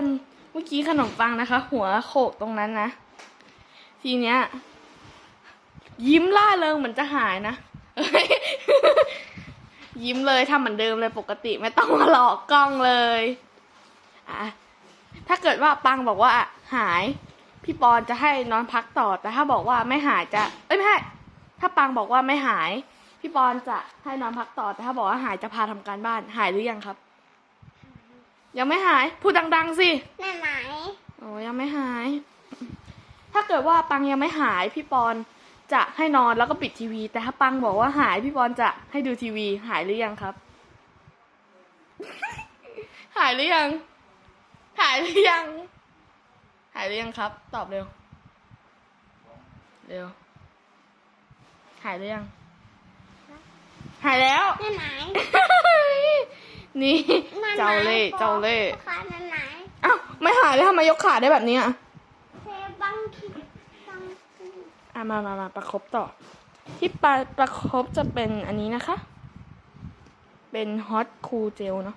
คนเมื่อกี้ขนมปังนะคะ หัวโขกตรงนั้นนะ ทีเนี้ย ยิ้มล่าเริงเหมือนจะหายนะยยิ้มเลยทำเหมือนเดิมเลยปกติไม่ต้องมาหลอกกล้องเลยอะถ้าเกิดว่าปังบอกว่าหาย พี่ปอนจะให้นอนพักต่อแต่ถ้าบอกว่าไม่หายจะ เอ้ยไม่ใช่ถ้าปังบอกว่าไม่หาย พี่ปอนจะให้นอนพักต่อแต่ถ้าบอกว่าหายจะพาทำการบ้านหายหรือยังครับ ยังไม่หาย พูดดัง ๆ สิแม่ไหมโอ้ยังไม่หาย ถ้าเกิดว่าปังยังไม่หายพี่ปอนจะให้นอนแล้วก็ปิดทีวี แต่ถ้าปังบอกว่าหายพี่ปอนจะให้ดูทีวีหายหรือยังครับ หายหรือยัง หายหรือยัง หายหรือยังครับ ตอบเร็ว เร็ว หายหรือยัง หายแล้วแม่ไหม นี่แม่ไหม เจ้าเล่ห์เจ้าเล่ห์พ่อค่ะแม่ไหมอ้าวไม่หายแล้วทำไมยกขาได้แบบนี้อะเซบังคีบังคีอะมามามาประคบต่อ ที่ปลาประคบจะเป็นอันนี้นะคะ เป็นฮอตคูลเจลเนาะ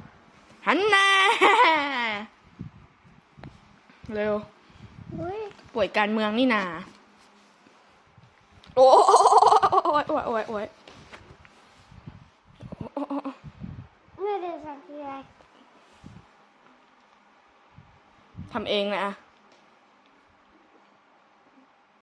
หันหน้าเร็วอุ้ยป่วยการเมืองนี่นา โอ้ยโอ้ยโอ้ยโอ้ยไม่ได้สักทีไร ทำเองนะอะ